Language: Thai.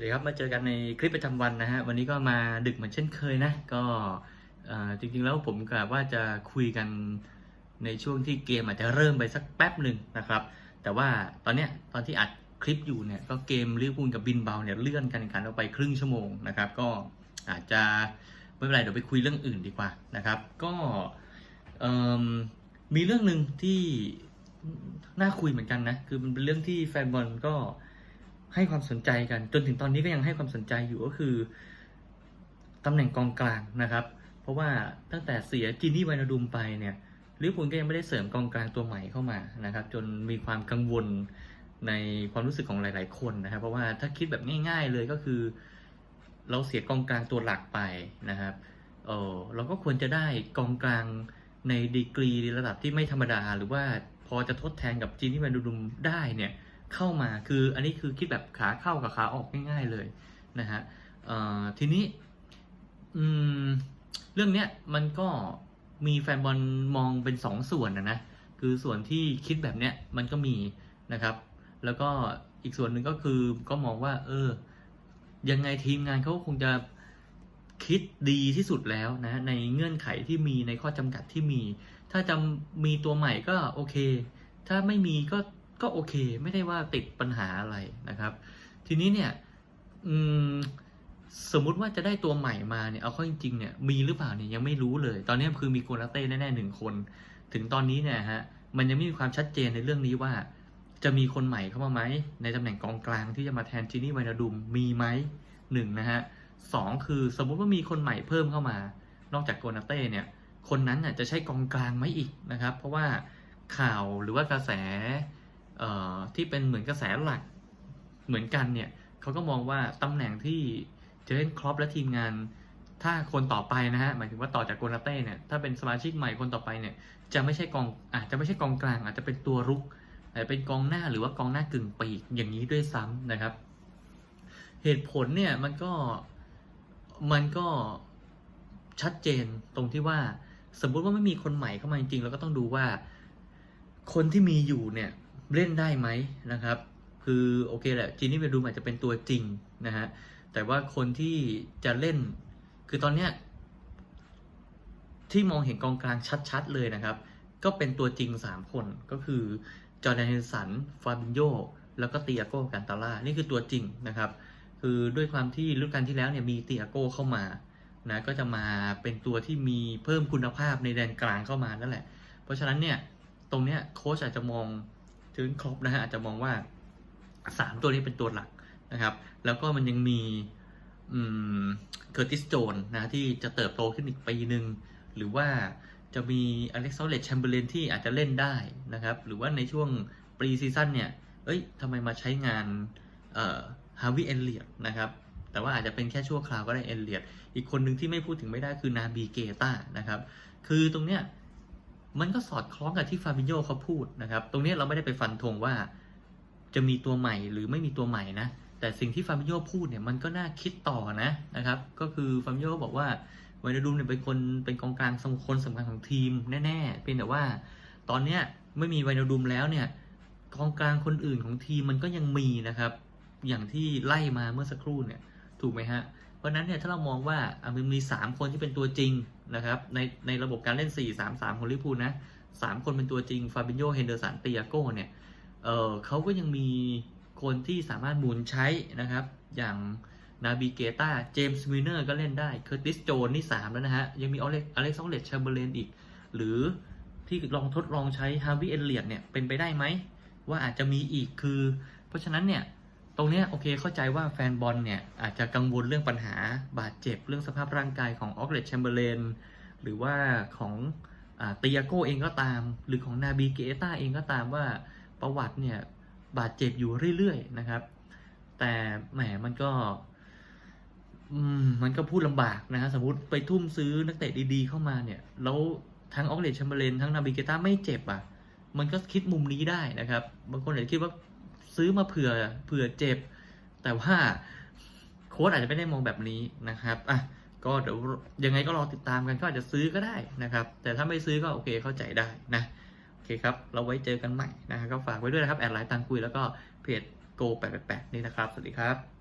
วัสดีครับ มาเจอกันในคลิปประจำวันนะฮะ วันนี้ก็มาดึกเหมือนเช่นเคยนะ ก็จริงๆแล้วผมกะว่าจะคุยกันในช่วงที่เกมอาจจะเริ่มไปสักแป๊บหนึ่งนะครับ แต่ว่าตอนเนี้ยตอนที่อัดคลิปอยู่เนี่ยก็เกมลิเวอร์พูลกับบินเบาเนี่ยเลื่อนการแข่งขันออกไปครึ่งชั่วโมงนะครับ ก็อาจจะไม่เป็นไรเดี๋ยวไปคุยเรื่องอื่นดีกว่านะครับ ก็มีเรื่องหนึ่งที่น่าคุยเหมือนกันนะ คือมันเป็นเรื่องที่แฟนบอลก็ ให้ความสนใจกัน จนถึงตอนนี้ก็ยังให้ความสนใจอยู่ก็คือตำแหน่งกองกลางนะครับ เพราะว่าตั้งแต่เสียจินนี่ไวนาดุมไปเนี่ยลิเวอร์พูลก็ยังไม่ได้เสริมกองกลางตัวใหม่เข้ามานะครับ จนมีความกังวลในความรู้สึกของหลาย ๆ คนนะครับ เพราะว่าถ้าคิดแบบง่าย ๆ เลยก็คือ เราเสียกองกลางตัวหลักไปนะครับเออเราก็ควรจะได้กองกลางในดีกรีระดับที่ไม่ธรรมดา หรือว่าพอจะทดแทนกับจินนี่ไวนดุมได้เนี่ย เข้ามาคืออันนี้คือคิดแบบขาเข้ากับขาออกง่ายๆเลยนะฮะทีนี้เรื่องเนี้ยมันก็มีแฟนบอลมองเป็นสองส่วนนะนะคือส่วนที่คิดแบบเนี้ยมันก็มีนะครับ แล้วก็อีกส่วนหนึ่งก็คือก็มองว่า เออ ยังไงทีมงานเขาคงจะคิดดีที่สุดแล้วนะ ในเงื่อนไขที่มีในข้อจำกัดที่มี ถ้าจะมีตัวใหม่ก็โอเค ถ้าไม่มีก็ ก็โอเค ไม่ได้ว่าติดปัญหาอะไรนะครับ ทีนี้เนี่ยมสมมุติว่าจะได้ตัวใหม่มาเนี่ยเอาเข้าจริงๆเนี่ยมีหรือเปล่าเนี่ยยังไม่รู้เลย ตอนนี้คือมีโกลาเต้แน่ๆหนึ่งคน ถึงตอนนี้เนี่ยฮะมันยังไม่มีความชัดเจนในเรื่องนี้ว่า จะมีคนใหม่เข้ามาไหมในตำแหน่งกองกลางที่จะมาแทนจินี่ไวนาดุมมีไหมหนึ่งนะฮะสองคือสมมุติว่ามีคนใหม่เพิ่มเข้ามา นอกจากโกนาเต้เนี่ย คนนั้นน่ะจะใช่กองกลางไหมอีกนะครับ เพราะว่าข่าวหรือว่ากระแส ที่เป็นเหมือนกระแสหลักเหมือนกันเนี่ยเขาก็มองว่าตำแหน่งที่เจอร์เกนครอปและทีมงาน ถ้าคนต่อไปนะฮะหมายถึงว่าต่อจากโกนาเต้เนี่ยถ้าเป็นสมาชิกใหม่คนต่อไปเนี่ยจะไม่ใช่กองอาจจะไม่ใช่กองกลาง อาจจะเป็นตัวรุกอาจจะเป็นกองหน้าหรือว่ากองหน้ากึ่งปีกอย่างนี้ด้วยซ้ำนะครับ เหตุผลเนี่ยมันก็มันก็ชัดเจนตรงที่ว่าสมมุติว่าไม่มีคนใหม่เข้ามาจริงๆเราก็ต้องดูว่า คนที่มีอยู่เนี่ย เล่นได้ไหมนะครับ คือโอเคแหละจีนี่เวดูมอาจจะเป็นตัวจริงนะฮะแต่ว่าคนที่จะเล่น คือตอนเนี้ยที่มองเห็นกองกลางชัดๆเลยนะครับ ก็เป็นตัวจริง 3 คนก็คือจอร์แดนเฮนสันฟาบินโยแล้วก็เตียโก้กันตาล่านี่คือตัวจริงนะครับ คือด้วยความที่ฤดูกาลที่แล้วเนี่ยมีเตียโก้เข้ามานะก็จะมาเป็นตัวที่มีเพิ่มคุณภาพในแดนกลางเข้ามานั่นแหละ เพราะฉะนั้นเนี่ยตรงเนี้ยโค้ชอาจจะมอง ถึงครบนะฮะอาจจะมองว่าสามตัวนี้เป็นตัวหลักนะครับ แล้วก็มันยังมีเคอร์ติสโจนนะที่จะเติบโตขึ้นอีกปีหนึ่งหรือว่าจะมีอเล็กซ์เลตแชมเบอร์เลนที่อาจจะเล่นได้นะครับ หรือว่าในช่วงปรีซีซั่นเนี่ย เอ้ยทำไมมาใช้งานเอ่อฮาวิเอเลียดนะครับ แต่ว่าอาจจะเป็นแค่ชั่วคราวก็ได้เอเลียดอีกคนหนึ่งที่ไม่พูดถึงไม่ได้คือนาบีเกตานะครับ คือตรงเนี้ย มันก็สอดคล้องกับที่ฟาบิโยเขาพูดนะครับ ตรงนี้เราไม่ได้ไปฟันธงว่าจะมีตัวใหม่หรือไม่มีตัวใหม่นะ แต่สิ่งที่ฟาบิโยพูดเนี่ยมันก็น่าคิดต่อนะนะครับ ก็คือฟาบิโยบอกว่าไวนาดูมเนี่ยเป็นคนเป็นกองกลางสำคนสำคัญของทีมแน่ๆ เพียงแต่ว่าตอนเนี้ยไม่มีไวนาดูมแล้วเนี่ยกองกลางคนอื่นของทีมมันก็ยังมีนะครับ อย่างที่ไล่มาเมื่อสักครู่เนี่ยถูกไหมฮะ เพราะนั้นเนี่ยถ้าเรามองว่ามันมี 3 คนที่เป็นตัวจริงนะครับในในระบบการเล่น 4 3 3 ของลิเวอร์พูนะสามคนเป็นตัวจริงฟาบิโยเฮนเดอร์สันเตียโก้เนี่ยเออเขาก็ยังมีคนที่สามารถหมุนใช้นะครับ อย่างนาบิเกตาเจมส์มิเนอร์ก็เล่นได้เคอร์ติสโจนนี่ 3 แล้วนะฮะ ยังมีอเล็กอเล็กซองเลตชเบอร์เลนอีก หรือที่ลองทดลองใช้ฮาวิเอเลียดเนี่ย เป็นไปได้ไหม ว่าอาจจะมีอีกคือ เพราะฉะนั้นเนี่ย รงนี้โอเคเข้าใจว่าแฟนบอลเนี่ยอาจจะกังวลเรื่องปัญหาบาดเจ็บเรื่องสภาพร่างกายของออกเลตแชมเบอร์เลนหรือว่าของเตียโกเองก็ตาม หรือของนาบีเกต้าเองก็ตามว่าประวัติเนี่ยบาดเจ็บอยู่เรื่อยๆนะครับ แต่แหมมันก็มมันก็พูดลำบากนะฮะสมมติไปทุ่มซื้อนักเตะดีๆเข้ามาเนี่ย แล้วทั้งออกเลตแชมเบอร์เลนทั้งนาบิเกต้าไม่เจ็บอะ มันก็คิดมุมนี้ได้นะครับ บางคนอาจจะคิดว่า ซื้อมาเผื่อเผื่อเจ็บ แต่ว่าโค้ดอาจจะไม่ได้มองแบบนี้นะครับอะก็เดี๋ยวยังไงก็รอติดตามกันก็อาจจะซื้อก็ได้นะครับ แต่ถ้าไม่ซื้อก็โอเคเข้าใจได้นะโอเคครับ เราไว้เจอกันใหม่นะฮะก็ฝากไว้ด้วยนะครับ แอดไลน์ตังคุยแล้วก็เพจโก888นี่นะครับ สวัสดีครับ